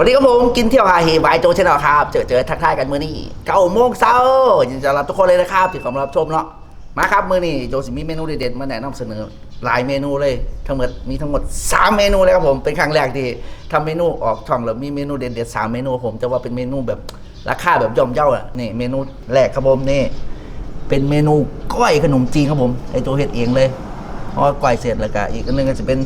สวัสดีครับผมกินเที่ยวหาเฮบายโจชแนลครับ เจอเจอทักทายกันมื้อนี้เก้าโมงเช้ายินดีต้อนรับทุกคนเลยนะครับที่เข้ามารับชมเนาะมาครับมื้อนี้โจสิมีเมนูเด็ดๆมาแนะนำเสนอหลายเมนูเลยทั้งหมดมีทั้งหมด 3 เมนูเลยครับผมเป็นครั้งแรกที่ทำเมนูออกช่องแล้วมีเมนูเด็ดๆสามเมนูผมจะว่าเป็นเมนูแบบราคาแบบย่อมเยาอะนี่เมนูแรกครับผมนี่เป็นเมนูก้อยขนมจีนครับผมไอตัวเฮ็ดเองเลย เพราะว่าก้อยเสร็จแล้วก็อีกอันหนึงก็จะเป็น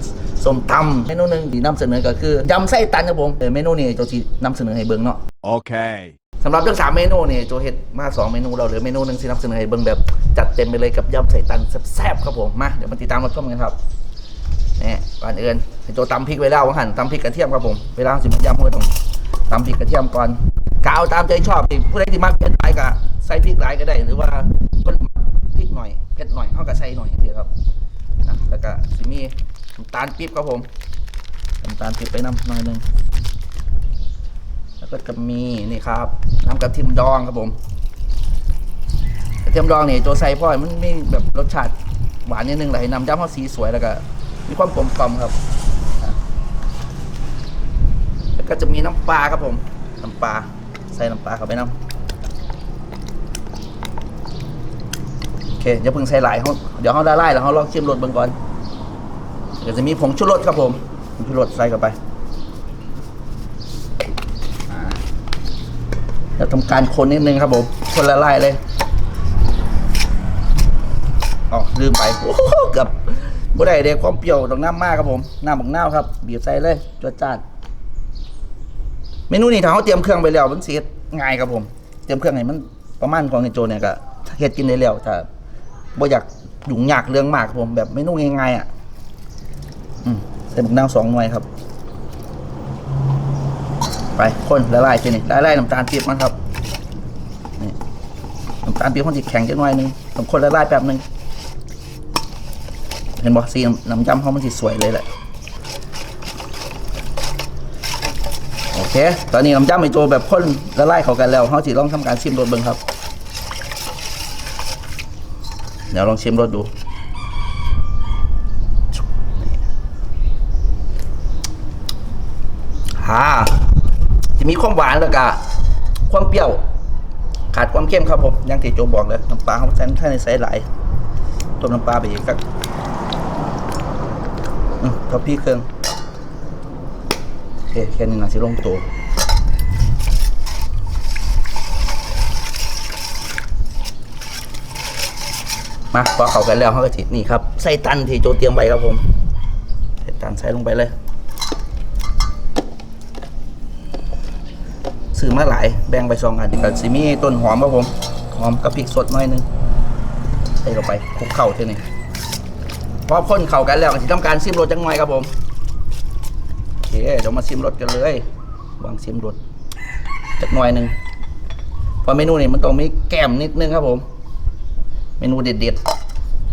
ส้มตำเมนูหนึงที่นำเสนอก็คือยำไส้ตันครับผมเออเมนูนี้โจที่นำเสนอให้เบิ่งเนาะ Okay. สำหรับเรื่องสามเมนูนี่โจเฮ็ดมาสองเมนูเราเหลือเมนูหนึงที่นำเสนอให้เบิ่งแบบจัดเต็มไปเลยกับยำไส้ตันแซ่บๆครับผมมาเดี๋ยวมาติดตามรับชมกันครับนี่ก่อนอื่นให้โจตำพริกไว้แล้วว่าหั่นตำพริกกระเทียมครับผมเวลาสิมายำก็ต้องตำพริกกระเทียมก่อนกเอาตามใจชอบที่ผู้ใดที่มักเผ็ดหลายก็ใส่พริกหลายก็ได้ หรือว่าคนมักพริกหน่อยเผ็ดหน่อยเฮาก็ใส่หน่อยนี่ครับนะ แล้วก็สิมีน้ำตาลปี๊บครับผมน้ำตาลปี๊บไปน้ำหน่อยหนึ่งแล้วก็จะมีนี่ครับน้ำกระเทียมดองครับผมกระเทียมดองนี่ตัวใส่พ่อยมันมีแบบรสชาติหวานนิดนึงเลยน้ำจ้ำเขาสีสวยแล้วก็มีความกลมกล่อมครับ แล้วก็จะมีน้ำปลาครับผม น้ำปลาใส่น้ำปลาเข้าไปน้ำโอ เคอย่าเพิ่งใส่หลายเขาเดี๋ยวเขาละลายแล้วเขาลองชิมรสเบิ่งก่อนเดี๋ยวจะมีผงชูรสครับผมผงชูรสใส่เข้าไปอ่าแล้วทำการคนนิดนึงครับผม คนละลายเลยอ๋อลืมไปโอ้โหเกือบบ่ได้เด็ความเปรี้ยวต้องน้ำมากครับผม น้ำบักนาวครับบีบใส่เลยจวดจาดเมนูนี้ถ้าเขาเตรียมเครื่องไปแล้วมันเสียง่ายครับผม เตรียมเครื่องให้มันประมาณของในโจเนี่ยก็เฮ็ดกินได้แล้วถ้า บ่อยากยุ่งยากเรื่องมากผมแบบเมนูง่ายๆอะอืมใส่บักนาวสองหน่วยครับ ไปคนละลายทีนี่ละลายน้ำตาลปี๊บมันครับนี่น้ำตาลปี๊บมันจะแข็งจังหน่อยหนึงต้องคนละลายแป๊บหนึงเห็นบ่สีน้ำจำเขามันสิสวยเลยแหละโอเค ตอนนี้น้ำจำไอตัวแบบข้นละลายเข้ากันแล้วเขาสิลองทำการชิมรสเบิ่งครับ เดี๋ยวลองชิมรสดู ฮ่า จะมีความหวานแล้วก็ความเปรี้ยว ขาดความเข้มครับผม ยังที่โจบอกเลย น้ำปลาเขาใช้ท่านในใส่หลายต้มน้ำปลาไปอีกสักอืมกับพี่เครื่องโอเคแค่นี้นะสิลงตัว มาพอเข้ากันแล้วเขาก็จินี่ครับใส่ตันที่โจเตรียมไว้ครับผมใส่ตันใส่ลงไปเลยซื้อมาหลายแบ่งไปสองอันกับซิมีต้นหอมครับผมหอมกับพริกสดหน่อยนึงใส่ลงไปคลุกเข่าทีนี้พอพ่นเข่ากันแล้วก็จะทำการซิมรสจังหน่อยครับผมโอเคเดี๋ยวมาซิมรสกันเลยวางซิมรสจักหน่อยหนึ่งพราะเมนูนี้มันต้องมีแก้มนิดนึงครับผม นูเด็ด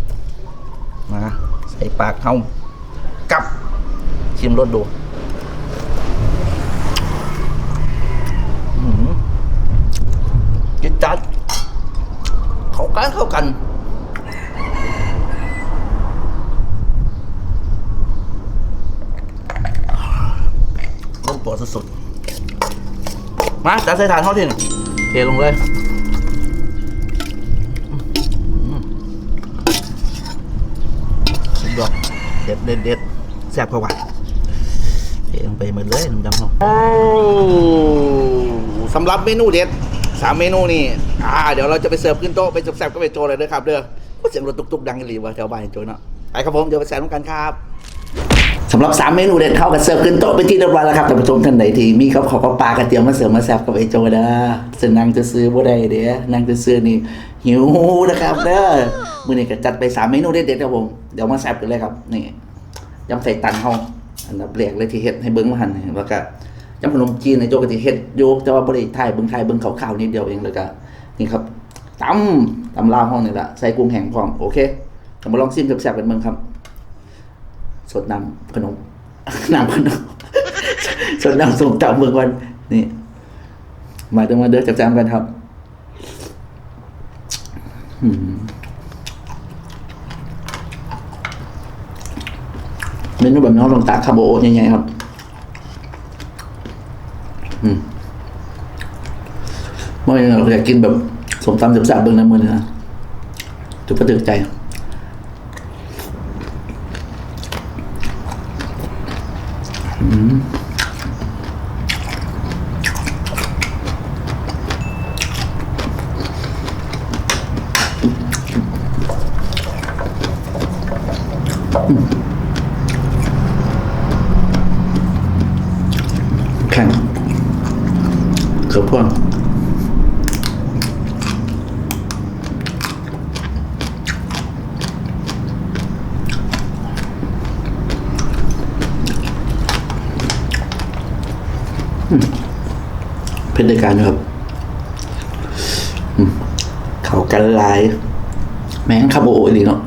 ๆมาใส่ปากเฮากับชิมรสดูอื้อหือจิดจัด เข้ากันเข้ากันลงตัวสุดๆ มาจัดใส่ถานเท่าที่หนึ่งเทลงเลยอดเด็ดเด็ดเด็ดแซ่บกว่าเทลงไปหมดเลยน้ำดำเนาะสำหรับเมนูเด็ดสามเมนูนี่อ่าเดี๋ยวเราจะไปเสิร์ฟขึ้นโต๊ะไปแซ่บๆก็ไปโจเลยนะครับเด้อเสียงรถตุกๆดังอีหลีว่าแถวบ้านโจเนาะไปครับผมเดี๋ยวไปแซ่บกันครับ สำหรับสามเมนูเด็ดเข้ากับเสิร์ฟขึ้นโต๊ะไปที่เรียบร้อยแล้วครับท่านผู้ชมท่านไหนที่มีกับขาวกับปลากระเทียมมาเสิร์ฟมาแซ่บกับไอโจเด้อซึ่งนางจะซื้อบ่ได้เด้อนางจะซื้อนี่หิวนะครับเด้อมื้อนี้ก็จัดไปสามเมนูเด็ดๆครับผมเดี๋ยวมาแซ่บกันเลยครับนี่ยำใส่ตันเฮาอันดับแรกเลยที่เฮ็ดให้เบิ่งมาหั่นนี่แล้วก็ยำขนมจีนในโจกที่เฮ็ดอยู่แต่ว่าบ่ได้ถ่ายเบิ่งถ่ายเบิ่งคร่าวๆนิดเดียวเองแล้วก็นี่ครับตำตำลาวเฮานี่ล่ะใส่กุ้งแห้งพร้อมโอเคก็มาลองชิมแซ่บๆกันเบิ่งครับ สดน้ำขนมน้ำขนมสดน้ำส้มตำเบิ่งก่อนนี่มาเด้อมาเด้อจับจำกันครับเมนูแบบนี้เราลองตากคาโบโอใหญ่ๆครับ อืมเมื่อเราอยากกินแบบสมตำจับๆเบิ้งในมือนะจุดประตึกใจ แข่งเกือบพ่วงอืม เพ็นรายการครับเขากันลาย แม่งขับโอ้ยดีเนาะ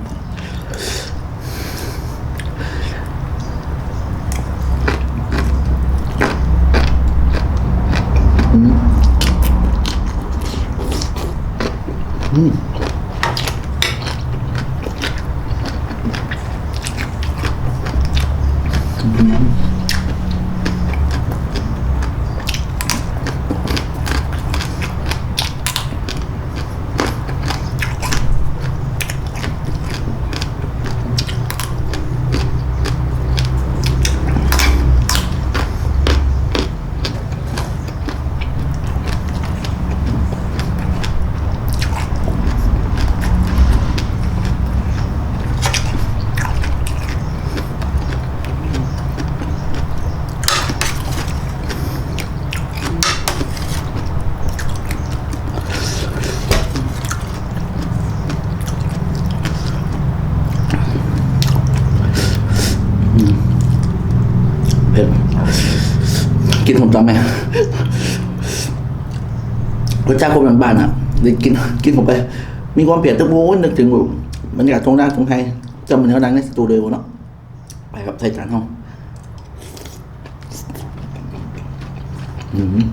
เผ็ด กินไหมรสชาติคนบ้านๆอะได้กินกินผมไป มีความเปลี่ยนตั้งโว้นนึกถึงแบบบรรยากาศตรงหน้าตรงไทยจำมันเขาดังในสตูดิโอเนาะไปครับไทยจานห้องอืม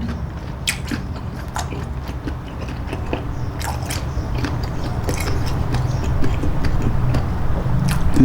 จริ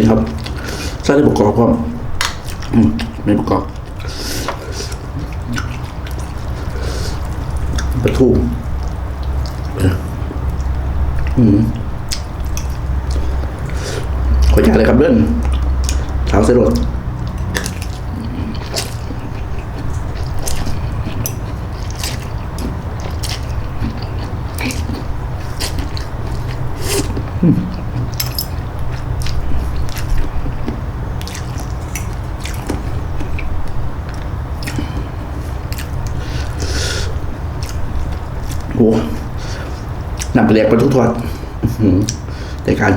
ีครับไส้ที่ประกอบก็ไม่ประกอบปลาทูอืมขอจ่ายเลยครับเรื่องเท้าเสรด โอ้หนักเรียกปลาทูทอดแต่การ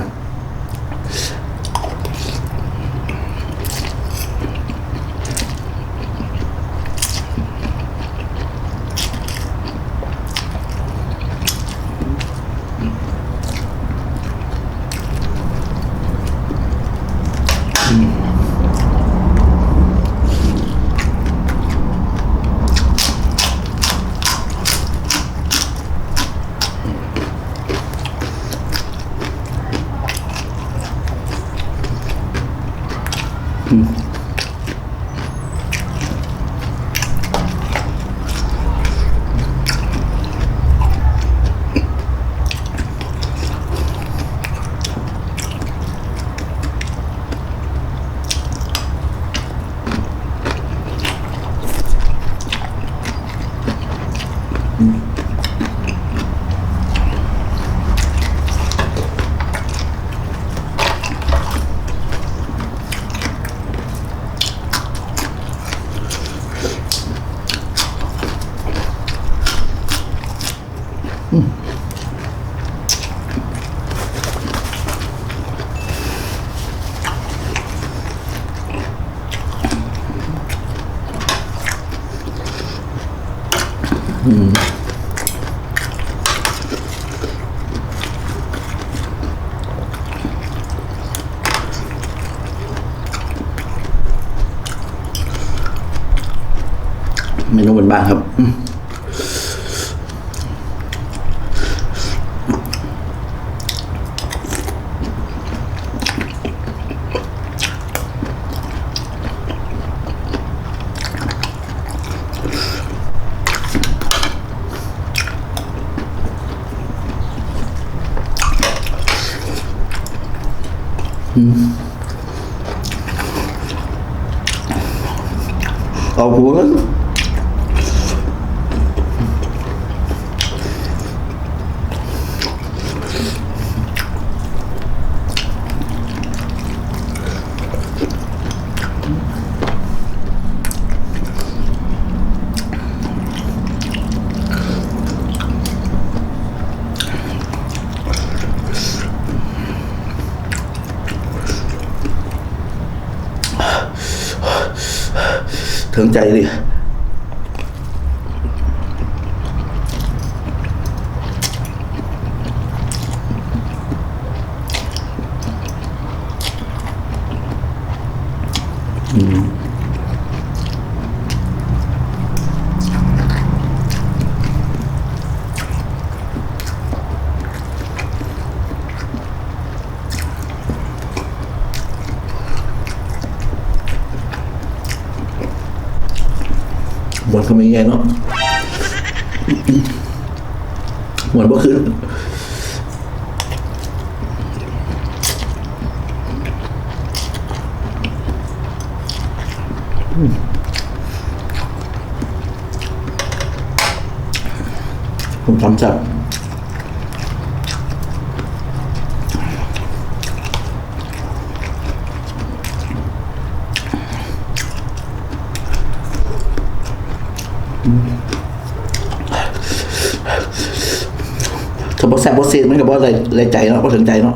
เมนูบนบ้างครับ อื มเอา หัวถึงใจดิบนก็ไมแย่เนาะเหมือนว่าคือผมทำจับถ้าบอกแซ่บ บอกซีดมันก็บอกอะไรอะไรใจเนาะบอกถึงใจเนาะ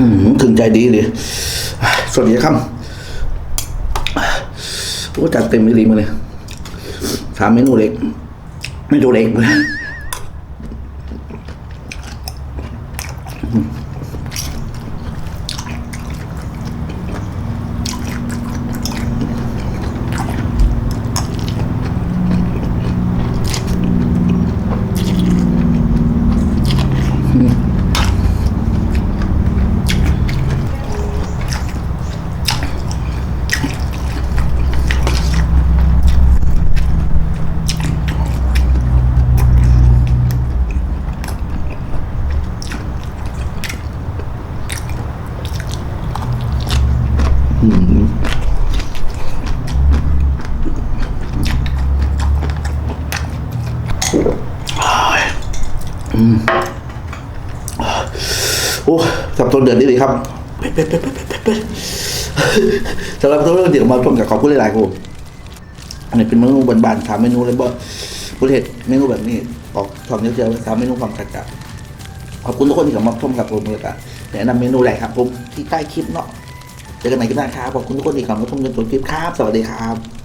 อืมถึง ใจดีเลยสวัสดีครับโอ้จัดเต็มไม่ดีมาเลยสามเมนูเล็ก เมนูเล็กเลย โอ้สับต้นเดือดดีเลยครับเป็ดเป็ดเป็ดเป็ดเป็ดเป็ดสำหรับตัวเรื่องเดี๋ยวมาชมกับขอบคุณหลายๆครับผมอันนี้เป็นเมนูบานๆสามเมนูเลยบ่ประเทศเมนูแบบนี้ออกทำเยอะๆสามเมนูความแตกต่างขอบคุณทุกคนที่เข้ามาชมกับผมเลยครับแนะนำเมนูแหละครับ ผมที่ใต้คลิปเนาะเจอกันใหม่คลิปหน้าครับขอบคุณทุกคนที่เข้ามาชมจนจบคลิปครับ สวัสดีครับ